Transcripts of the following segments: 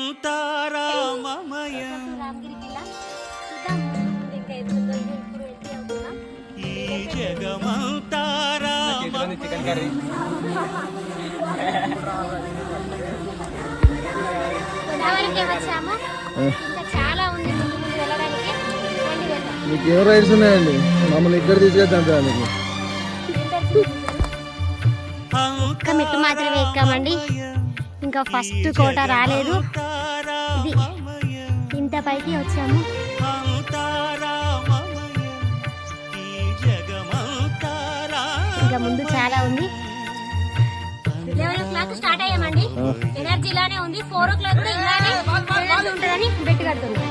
అవుతున్నాం ఈ వెళ్దాం మీకు ఏం రైడ్స్ ఉన్నాయండి? మమ్మల్ని ఇక్కడ తీసుకెళ్తాం మీకు మెట్టు మాత్రమే ఎక్కామండి. ఇంకా ఫస్ట్ కోట రాలేదు. ఇది ఇంత పైకి వచ్చాము. ఇంకా ముందు చాలా ఉంది. లెవెన్ ఓ క్లాక్ స్టార్ట్ అయ్యామండి. ఎనర్జీ ఇలానే ఉంది. ఫోర్ ఓ క్లాక్ ఇలానే ఎనర్జీ ఉంటుందని బెట్ కడుతున్నాం.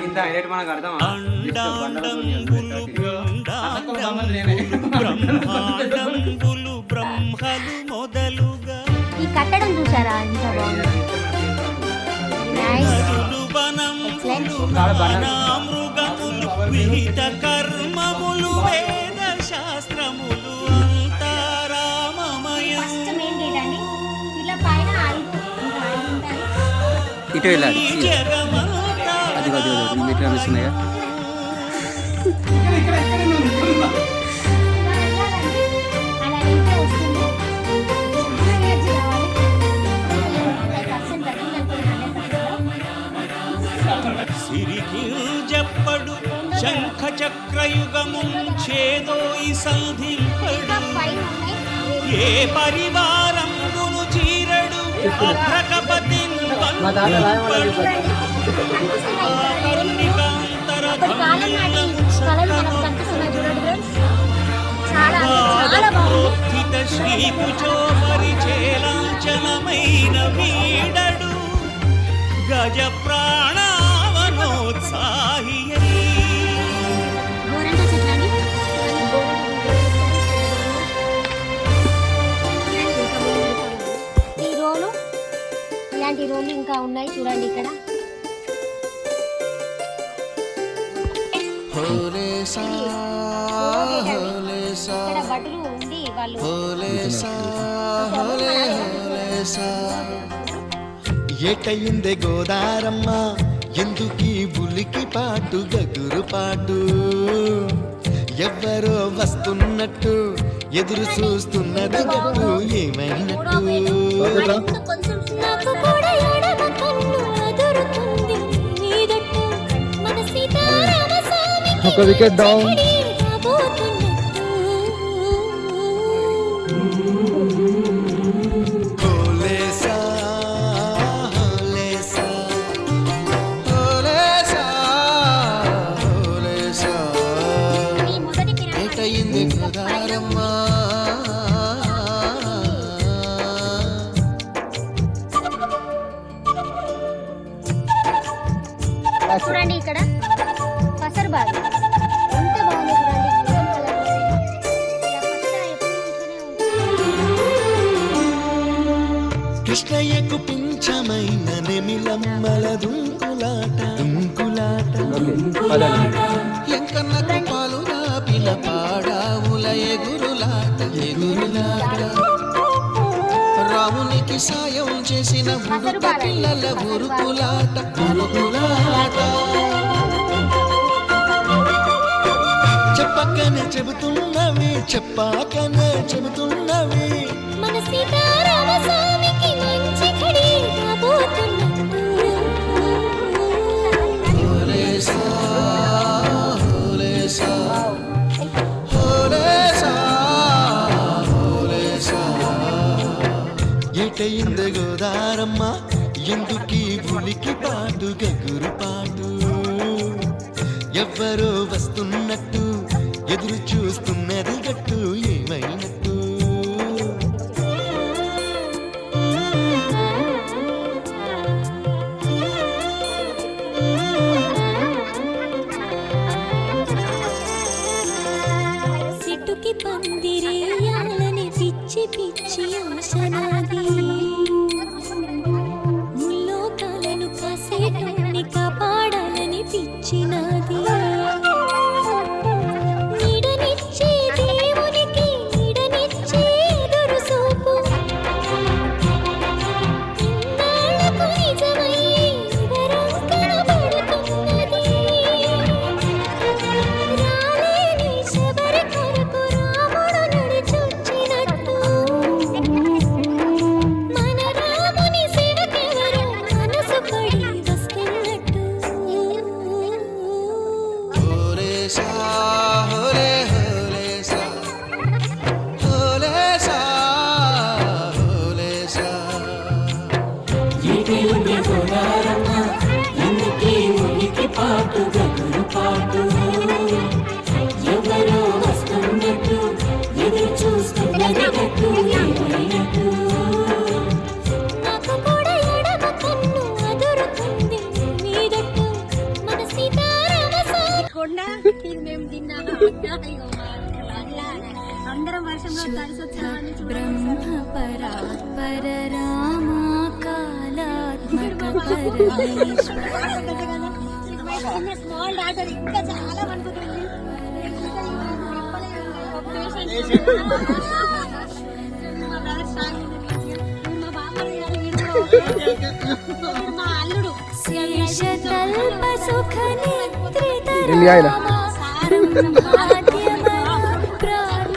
గింత హైలైట్ మనకు మొదలుగా. ఈ కట్టడం చూసారా? విహిత కర్మములు వేద శాస్త్రములు ఇటు వెళ్ళాలి. పర్సెంట్ తగ్గిందనుకోండి సిరికి చెప్పడు శంఖ చక్రయుగము చేదోయి సంధింపడు. ఏ పరివారంబును చీరడు అభ్రకపతి అప్పటి కాలం నాటి కళలు మనకు కనిపిస్తున్నాయి చూడండి ఫ్రెండ్స్. చాలా చాలా బాగుంది. గజ ప్రాణావనోత్సాహి ఇలాంటి రోలు ఇంకా ఉన్నాయి చూడండి ఇక్కడ. ఇక్కడ బట్టలు ఉండి వాళ్ళు ఏటయిందే గోదారమ్మ ఎందుకీ బులికి పాటు గగురు పాటు? ఎవ్వరో వస్తున్నట్టు ఎదురు చూస్తున్నది గట్టు ఏమైనట్టు? ఒక వికెట్ డౌన్ చూడండి ఇక్కడ. పసరు బాగా. ఎంత బాగుంది. కృష్ణయ్యకు పింఛమైన నెమిలమ్మల దుంకులాట. దుంకులాట. ఎంకన్నకు పాలు రాపిన పాడావుల ఎగురులాట ఎగురులాట. రామునికి సాయం చేసిన ఉడుక పిల్లల ఉరుకులాట. ఉరుకులాట. చెప్పకనే చెబుతున్నవి చెప్పాకనే చెబుతున్నవి. మన సీతారామ స్వామికి మంచి హోలేసా. ఎటయింది గోదారమ్మ ఎందుకీ ఉలికి పాటు గగురు పాటు? ఎవ్వరో వస్తున్నట్టు ఎదురు చూస్తున్నది గట్టు ఏమైనట్టు? సిట్టుకి పందిరేయాలని పిచ్చి పిచ్చి ఆశనాది మన సీతారామ స్వామి కొండ ఇది మేము తిన్నాము అందరం వర్షంలో కలిసి వచ్చామని బ్రహ్మ పరాత్పర రామ కాలాత్మక స్మాల్ డాటర్ ఇంకా చాలా వణుకుతుంది మా brother strong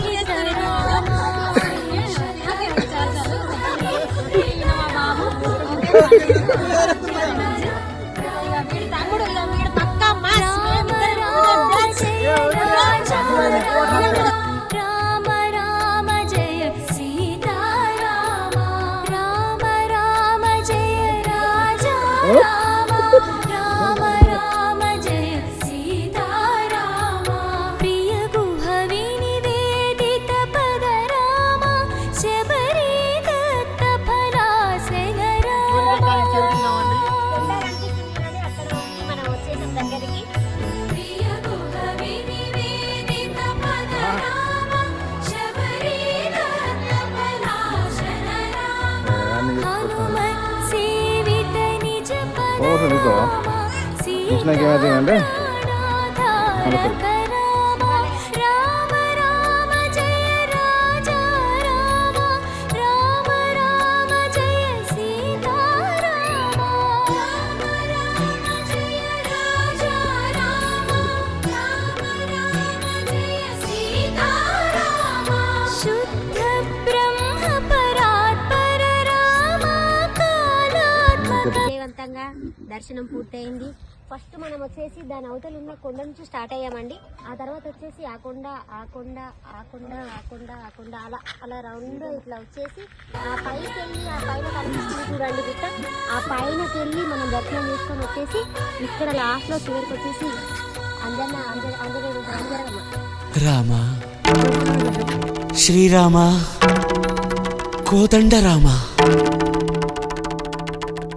Thank you. పద ఓ, చదువుతావా? దర్శనం పూర్తయింది. ఫస్ట్ మనం వచ్చేసి దాని అవతల ఉన్న కొండ నుంచి స్టార్ట్ అయ్యామండి. ఆ తర్వాత వచ్చేసి ఆ కొండ ఆ కొండ ఆ కొండ ఆ కొండ ఆ కొండ అలా అలా రౌండ్ ఇట్లా వచ్చేసి ఆ పైకి వెళ్ళి ఆ పైన కనిపిస్తుంది చూడండి గుట్ట. ఆ పైనకి వెళ్ళి మనం దర్శనం చేసుకొని వచ్చేసి ఇక్కడ లాస్ట్లో చివరికి వచ్చేసి అంజన అందరి అందరూ రామ శ్రీరామ కోదండ రామ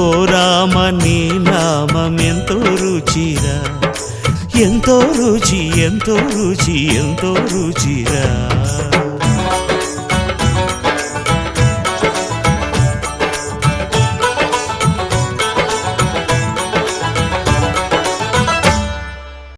ఓ రామ నీ నామం ఎంతో రుచిరా. ఎంతో రుచి ఎంతో రుచి ఎంతో రుచిరా.